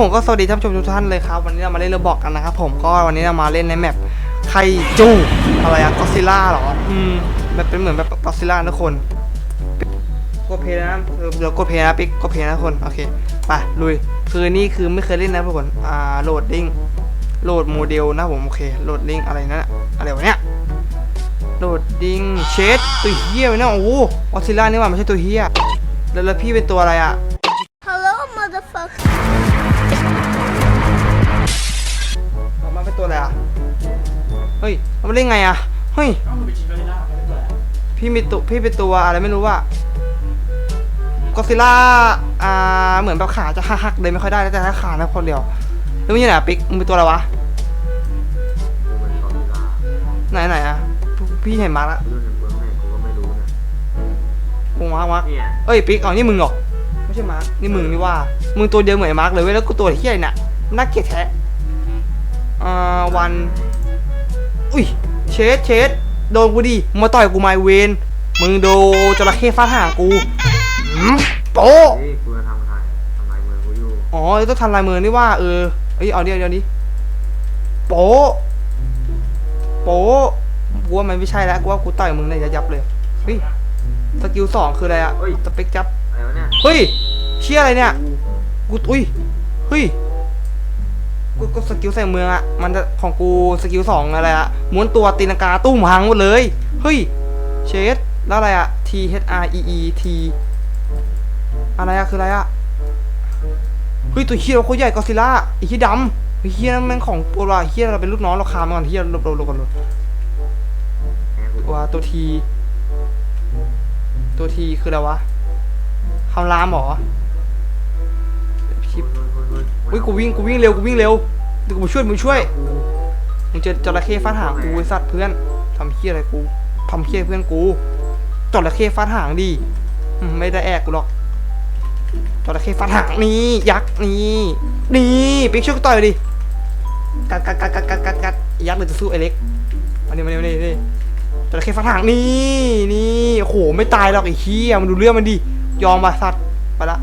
ผมก็สวัสดีท่านผู้ชมทุกท่านเลยครับ วันนี้เรามาเล่นเรบอกกันนะครับผมก็วันนี้เรามาเล่นในแมปไคจูอะไรอะก็ซิล่าหรอ อืมแบบเป็นเหมือนแบบก็ซิล่าทุกคนกดเพลย์นะเออเดี๋ยวกดเพลย์นะปิ๊กกดเพลย์นะทุกคนโอเคไปลุยคือนี่คือไม่เคยเล่นนะทุกคนอ่าโหลดดิ้งโหลดโมเดลนะผมโอเคโหลดดิ้งอะไรนั่นอะอะไรวะเนี่ยโหลดดิ้งเชดตัวเฮียไปเนี่ยโอ้โหก็ซิล่านี่หว่าไม่ใช่ตัวเฮียแล้วแล้วพี่เป็นตัวอะไรอะ ฮ้ยมันมาเล่นไงอะเฮ้ยพี่มีตัวพี่เป็นตัวอะไรไม่รู้อะก็ซิล่าอ่าเหมือนแบบขาจะหักๆเลยไม่ค่อยได้แต่ถ้าขานะคนเดียวแล้วมึงอยู่ไหนอะปิ๊กมึงเป็นตัวอะไรวะกูเป็นกอริลลาไหนไหนอะพี่เห็นมาละเรื่องในเมืองไหนกูก็ไม่รู้เนี่ยกูมาร์คมาร์คเนี่ยเอ้ยปิ๊กเอานี่มึงเหรอไม่ใช่มาร์คนี่มึงนี่ว่า มึงตัวเดียวเหมือนไอ้มาร์คเลยเว้ยแล้วกูตัวเฮี้ยน่ะน่าเกลียดแท้อ่าวัน อุ้ยเชดเชดโดนกูดิมึงมาต่อยกูไมเวนมึงโดนจระเข้ฟาดหางกูหืมโป๊ะเฮ้ยกูจะทำไทยทำลายเมืองกูอยู่อ๋อต้องทำลายมือนี่ว่าเออเอ้ยเอาเดี๋ยวเดี๋ยวนี้โป๊ะโป๊ะกูว่ามันไม่ใช่แล้วกูว่ากูต่อยมึงเนี่ยจะยับเลยเฮ้ยสกิลสองคืออะไรอะสเปกจับอะไรวะเนี่ยเฮ้ยเชี่ยอะไรเนี่ยกูอุ้ยเฮ้ย กูก็สกิลใส่เมืองอะมันจะของกูสกิลสองอะไรอะม้วนตัวตีนังกาตุ้มหังหมดเลยเฮ้ยเชดแล้วอะไรอะ T H R E E T อะไรอะคืออะไรอะเฮ้ยตัวเฮียเราโคตรใหญ่กอซิล่าไอ้เฮียดำไอ้เฮียนั่นแม่งของโปรลาเฮียเราเป็นลูกน้องเราคามันก่อนเฮียหลบหลบหลบก่อนหลบแหมกูว่าตัวที ตัวทีคืออะไรวะคำรามหรอ เฮ้ยกูวิ่งกูวิ่งเร็วกูวิ่งเร็วเดี๋ยวกูช่วยมึงช่วยมึงเจอจระเข้ฟาดหางกูไอ้สัตว์เพื่อนทำเฮี้ยอะไรกูทำเฮี้ยเพื่อนกูจระเข้ฟาดหางดิอืมไม่ได้แอกกูหรอกจระเข้ฟาดหางนี่ยักษ์นี่นี่ปิ๊กช่วยกูต่อยดิกัดกัดกัดกัดกัดกัดกัดยักษ์เลยจะสู้ไอ้เล็กมาเนี่มาเนี่มาเนี่นี่จระเข้ฟาดหางนี่นี่โอ้โหไม่ตายหรอกไอ้เฮี้ยมันดูเรื่องมันดิยอมมาสัตว์ไปละ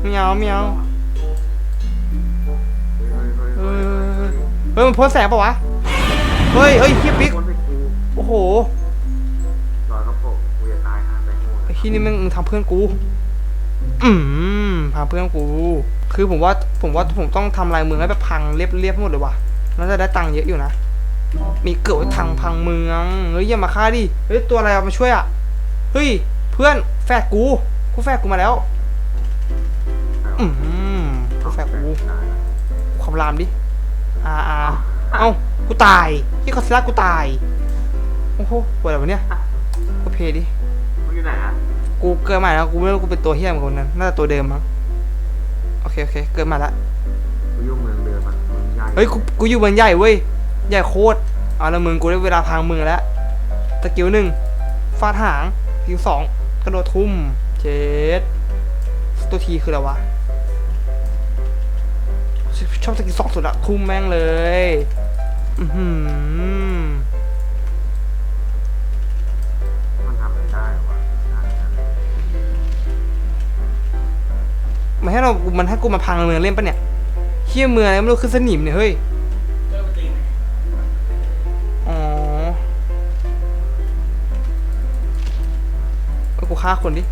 ไม่เอาไม่เอา เฮ้ยมันพ่นแสงปะวะ เฮ้ยเฮ้ยเฮียปิ๊ก คนไปกูโอ้โหลอยกระโปงกูจะตายห่าไปโง่ไอ้ที่นี่มึงทำเพื่อนกู อืมทำเพื่อนกู คือผมว่าผมว่าผมต้องทำลายเมืองให้แบบพังเรียบเรียบหมดเลยว่ะน่าจะได้ตังค์เยอะอยู่นะ มีเกิดไว้ทางพังเมืองเฮ้ยอย่ามาฆ่าดิเฮ้ยตัวอะไรเอามาช่วยอะ เฮ้ยเพื่อนแฝดกูกูแฝดกูมาแล้ว อืมกูแฝดกูคำรามดิ อ่าอ่าเอ้า กูตายที่คอสซิลล่ากูตาย โอ้โหปวดอะไรวะเนี่ยก็เพดิมึงอยู่ไหนอะกูเกิดใหม่แล้ว กูไม่รู้กูเป็นตัวเฮี้ยเหมือนคนนั้น น่าจะตัวเดิมมั้ง โอเคโอเค เกิดมาละ กูอยู่เมืองเดิมอะเมืองใหญ่เฮ้ย กู กูอยู่เมืองใหญ่เว้ย ใหญ่โคตร เอาละมึง กูได้เวลาพังมือแล้วสกิลหนึ่งฟาดหางสกิลสองกระโดดทุ่ม เจ็ดตัวทีคืออะไรวะ ชอบสกิลสองสุดอะทุ่มแม่งเลย อือหือมันทำอะไรได้วะทางนั้นมันให้เรา มันให้กูมาพังเมืองเล่นปะเนี่ยเฮี้ยเมืองอะไรไม่รู้คือสนิมเนี่ยเฮ้ยอ๋อเอากูฆ่าคนดิ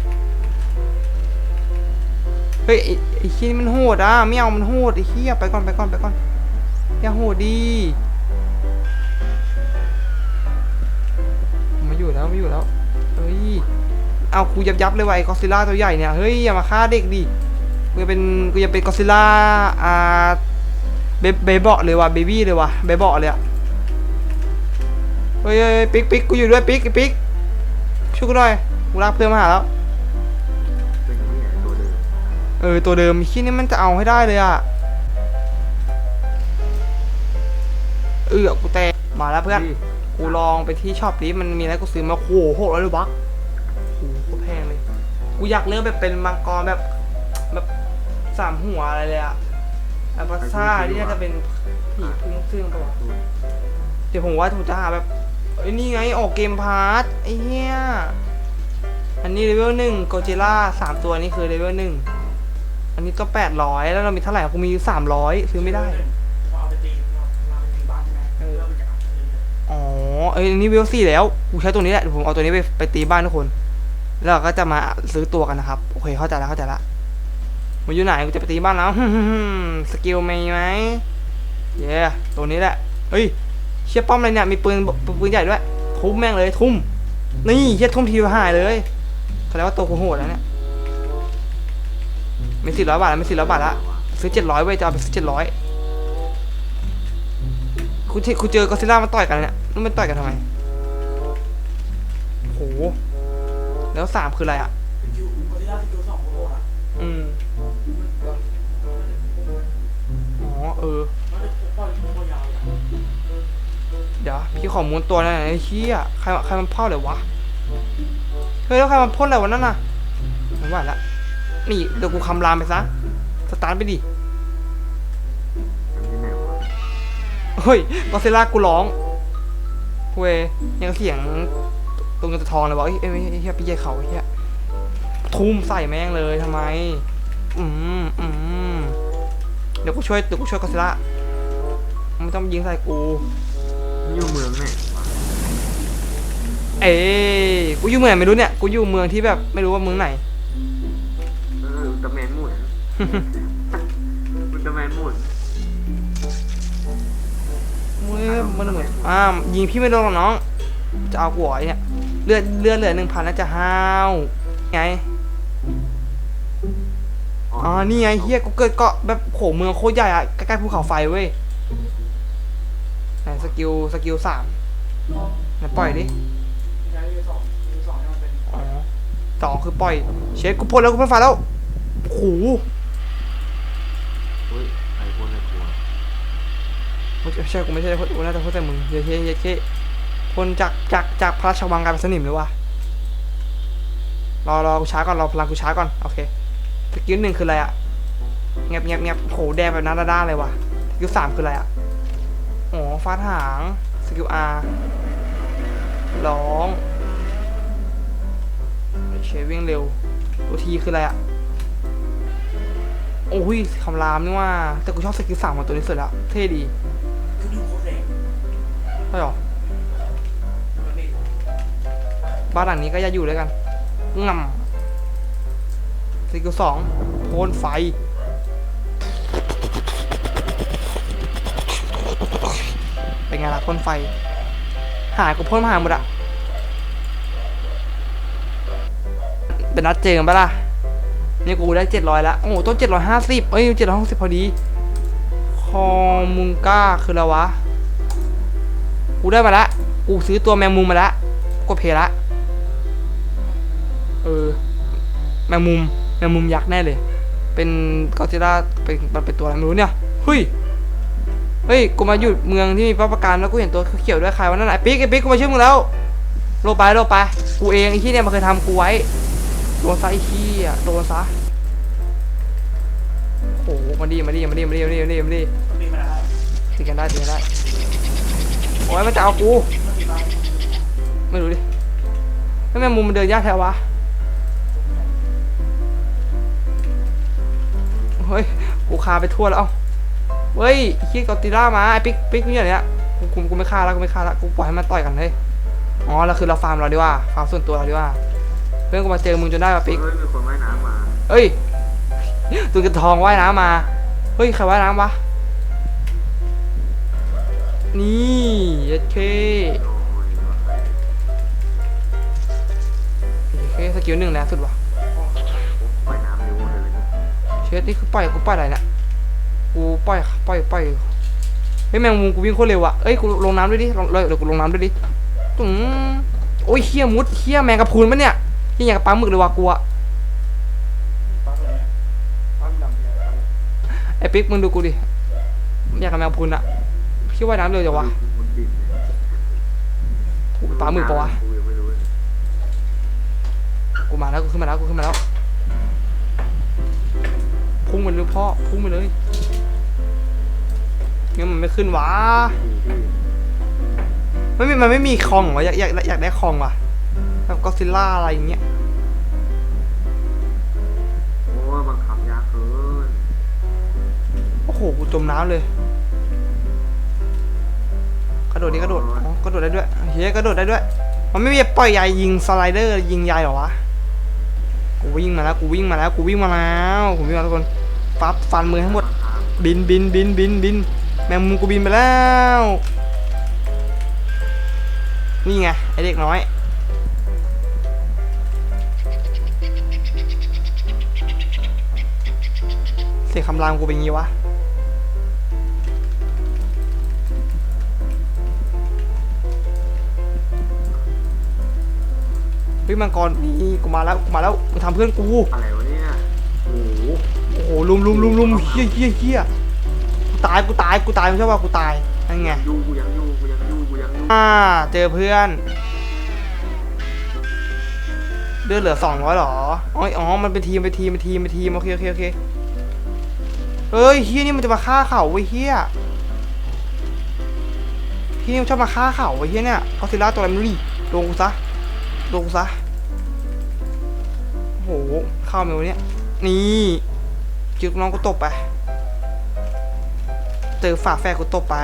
เฮ้ยไอ้ไอ้เฮี้ยนี่มันโหดอะไม่เอามันโหดไอ้เฮี้ยไปก่อนไปก่อนไปก่อนอย่าโหดดีมาอยู่แล้วมาอยู่แล้วเฮ้ยเอากูยับยับเลยว่ะไอ้กอซิล่าตัวใหญ่เนี่ยเฮ้ยอย่ามาฆ่าเด็กดิกูจะเป็นกูจะเป็นกอซิล่าอ่าเบเบเบาะเลยว่ะเบบี้เลยว่ะเบเบาะเลยอะเฮ้ยปิ๊กปิ๊กกูอยู่ด้วยปิ๊กไอ้ปิ๊กช่วยกูหน่อยกูลากเพื่อนมาหาแล้ว เออ ตัวเดิมขี้นี่มันจะเอาให้ได้เลยอะเออกูแตกมาแล้วเพื่อนที่กูลองไปที่ช็อปนี้มันมีอะไรกูซื้อมาโอ้โหหกร้อยลูกบักโอ้โหโคตรแพงเลย กูอยากเริ่มแบบเป็นมังกรแบบแบบสามหัวอะไรเลยอะอัลบาซ่าที่น่าจะเป็นผีพึ่งซึ่งปะวะเดี๋ยวผมว่าผมจะหาแบบไอ้ยนี่ไงออกเกมพาร์ทไอ้เหี้ยอันนี้เลเวลหนึ่งโกจิล่าสามตัวนี่คือเลเวลหนึ่ง อันนี้ก็แปดร้อยแล้วเรามีเท่าไหร่กูมีสามร้อยซื้อไม่ได้ เอาไปตีเอาไปตีบ้านใช่ไหมเออมันจะอัดเลยอ๋อเอ้ยอันนี้เวลสี่แล้วกูใช้ตัวนี้แหละเดี๋ยวผมเอาตัวนี้ไปไปตีบ้านทุกคน แล้วเราก็จะมาซื้อตัวกันนะครับ โอเคเข้าใจแล้วเข้าใจละมันอยู่ไหนกูจะไปตีบ้านแล้วสกิลมีไหมเย้ตัวนี้แหละเฮ้ยเชี่ยป้อมอะไรเนี่ยมีปืนปืนปืนใหญ่ด้วย ทุ่มแม่งเลยทุ่ม นี่เชี่ยทุ่มทีหายเลยแสดงว่าตัวกูโหดแล้วเนี่ย ไมีสี่ร้อยบาทแล้วไมีสี่ร้อยบาทละซื้อเจ็ดร้อยไว้ยจะเอาไปซื้อเจ็ดร้อยคุณที่คุณเจอกอซิล่ามาต่อยกันเนี่ยแล้วมันต่อยกันทำไมโหแล้วสามคืออะไรอะสกิลกอริลลาสกิลสองโคตรอะอืมอ๋อเออเดี๋ยวพี่ขอมูลตัวหน่อยไอ้เหี้ยใครใครมันเผาเลยวะเฮ้ยแล้วใครมันพ่นอะไรวะนั่นน่ะไม่ไหวละ นี่เดี๋ยวกูคำรามไปซะ สตาร์ทไปดิอันนี้ไหนวะเฮ้ยกอซิล่ากูร้องเว้ยยังเสียงตรงกระทองเลยวะเอ้ยเอ้ยเอ้ยเฮียพี่ใหญ่เขาเฮียทุ่มใส่แม่งเลยทำไม อืมอืมเดี๋ยวกูช่วยเดี๋ยวกูช่วยกอซิล่าไม่ต้องยิงใส่กูนี่อยู่เมืองไหนวะเอ้ยกูอยู่เมืองไหนไม่รู้เนี่ย กูอยู่เมืองที่แบบไม่รู้ว่าเมืองไหน นอุลตร้าแมนหมุนเว้ยมันเหมือนอ่ายิงพี่ไม่โดนหรอกน้อง จะเอากูเหรอไอ้เนี่ยเลือดเลือดเหลือหนึ่งพันแล้วจะห้าวไงอ๋อนี่ไงเฮียกูเกิดเกาะแบบโขเมืองโคตรใหญ่อะใกล้ๆภูเขาไฟเว้ยไหนสกิลสกิลสามไหนปล่อยดิใช้สองสกิลสองเนี่ยมันเป็นอ๋อสองคือปล่อย เชฟกูพ่นแล้วกูพ่นไฟแล้วโอ้โห เฮ้ยไอ้พวกในครัว ไม่ใช่กูไม่ใช่พ่นกูน่าจะพ่นใส่มึงเย้เย้เยเย้พ่นจากจากจากพระราชวังกลายเป็นสนิมเลยวะรอรอกูช้าก่อนรอพลังกูช้าก่อนโอเคสกิลหนึ่งคืออะไรอะเงียบเงียบเงียบโหแดงแบบหน้าด้าเลยว่ะสกิลสามคืออะไรอะอ๋อฟาดหางสกิลอาร์ร้องเชวิ่งเร็วตัวทีคืออะไรอะโอ้ยคำรามนี่ว่า แต่กูชอบสกิลสามของตัวนี้สุดละเท่ดี ใช่หรอบ้านหลังนี้ก็อย่าอยู่เลยกันงำสกิลสองโพนไฟเป็นไงล่ะพ่นไฟ หายกูพ่นมาหาหมดอะเป็นนัดเจอกันปะล่ะ นี่กูได้เจ็ดร้อยละ โอ้โหต้นเจ็ดร้อยห้าสิบเอ้ยเจ็ดร้อยหกสิบพอดี คอมุงก้าคืออะไรวะ กูได้มาละ กูซื้อตัวแมงมุมมาละกดเพลละ เออ แมงมุม แมงมุมยักษ์แน่เลย เป็นกอซิล่าเป็นมันเป็นตัวอะไรไม่รู้เนี่ย เฮ้ย เฮ้ย กูมาอยู่เมืองที่มีป้าประกันแล้วกูเห็นตัวเขียวๆด้วยใครวะนั่นน่ะไอ้ปิ๊กไอ้ปิ๊กกูมาช่วยมึงแล้ว โลไปโลไป กูเองไอ้ที่เนี่ยมันเคยทำกูไว้ โดนซะไอ้ขี้อะโดนซะโอ้โหมาดีมาดีมาดีมาดีมาดีมาดีมาดีมันเป็นมาได้ตีกันได้ตีกันได้ โอ้ยมันจะเอากูมันเป็นมาได้ไม่รู้ดิไม่แม่งมุมมันเดินยากแท้วะ เฮ้ย กูคาไปทั่วแล้วเอ้าเฮ้ยขี้กอติล่ามาไอ้ปิ๊กปิ๊กนี่อย่างเนี้ยกูกูกูไม่ฆ่าแล้วกูไม่ฆ่าแล้วกูปล่อยให้มันต่อยกันเลยอ๋อแล้วคือเราฟาร์มเราดีกว่าฟาร์มส่วนตัวเราดีกว่า เพื่อนกูมาเจอมึงจนได้ป่ะเฮ้ปิ๊ยกมีคนว่ายน้ำมาเอ้ยตุนกระทองว่ายน้ำมา เฮ้ยใครว่ายน้ำวะ นี่เอเคโอ้ยว่าใครเอเคสกิลหนึ่งแล้วสุดว่ะว่ายน้ำเร็วเลยเลยเชดนี่คือปล่อยกูปล่อยอะไรเนี่ยกูปล่อยปล่อยปล่อยเฮ้ยแมงมุมกูวิ่งโคตรเร็วอะเอ้ยกูลงน้ำด้วยดิลงเลยเดี๋ยวกูลงน้ำด้วยดิอืมโอ้ยเฮี้ยมุดเฮี้ยแมงกะพรุนปะเนี่ยที่อย่างกับปลาหมึกเลยว่ะกูอะปั๊บเลยเนี่ยปั๊บดำเนี่ยไอ้ปิ๊กมึงดูกูดิอยากกับแมงกะพรุนอะ พี่ว่ายน้ำเร็วจังวะมันบินเลยกูเป็นปลาหมึกปะวะกูยังไม่รู้เลยกูมาแล้วกูขึ้นมาแล้วกูขึ้นมาแล้ว พุ่งไปเลยพ่อ พุ่งไปเลยงั้นมันไม่ขึ้นวะดีดีไม่มีมันไม่มีคองเหรออยากอยากอยากได้คองว่ะแบบก็ซิล่าอะไรอย่างเงี้ยโอ้ยบังคับยากเกินโหกูจมน้ำเลยก ระโดดดิกระโดดอ๋อกระโดดได้ด้วยเฮ้ยกระโดดได้ด้วย มันไม่มีปล่อยยายยิงสไลเดอร์ยิงยายหรอวะ กูวิ่งมาแล้วกูวิ่งมาแล้วกูวิ่งมาแล้วผมวิ่งมาทุกคนฟับฟันมือให้งหมด บินบินบินบินบินแมงมุมกูบินไปแล้ว นี่ไงไอเด็กน้อยเสียงคำรามกูเป็นงี้วะ ฮ้ยมังกรนี่กูมาแล้วกูมาแล้วมึงทำเพื่อนกูอะไรวะเนี่ยโอ้โหโอ้โหลุมลุมลุมลุมเฮี้ยเฮี้ยเฮี้ยกูตายกูตายกูตายไม่ใช่ว่ากูตายนั่นไงยูกูยังยูกูยังยูกูยังยูอ่าเจอเพื่อนเลือดเหลือสองร้อยหรออ๋ออ๋อมันเป็นทีมเป็นทีมเป็นทีมเป็นทีมโอเคโอเคโอเคเอ้ยเฮี้ยนี่มันจะมาฆ่าเขาเว้ยเฮี้ยเฮี้ยนี่มันชอบมาฆ่าเขาเว้ยเฮี้ยเนี่ยเขาซิล่าตัวอะไรไม่รู้ดิโดนกูซะ โดนกูซะโอ้โห เข้ามาวันเนี้ยนี่จึกน้องกูตบไป เจอฝาแฝดกูตบไป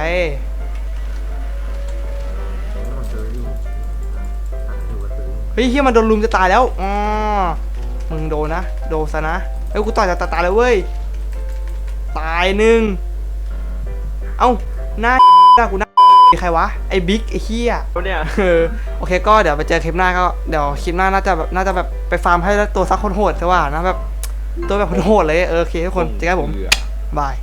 เฮ้ยเฮียมันโดนลุมจะตายแล้ว อ๋อ มึงโดนนะ โดนซะนะเอ้ยกูต่อยจะตายเลยเว้ย ตายหนึ่ง เอ้า หน้าหน้ากูหน้า ใครวะ ไอ้บิ๊กไอ้เฮียเนี่ยเออโอเคก็เดี๋ยวไปเจอคลิปหน้าก็เดี๋ยวคลิปหน้าน่าจะแบบน่าจะแบบไปฟาร์มให้ตัวซักคนโหดใช่ป่ะนะแบบตัวแบบคนโหดเลยเออโอเคทุกคนเจอกันผมบาย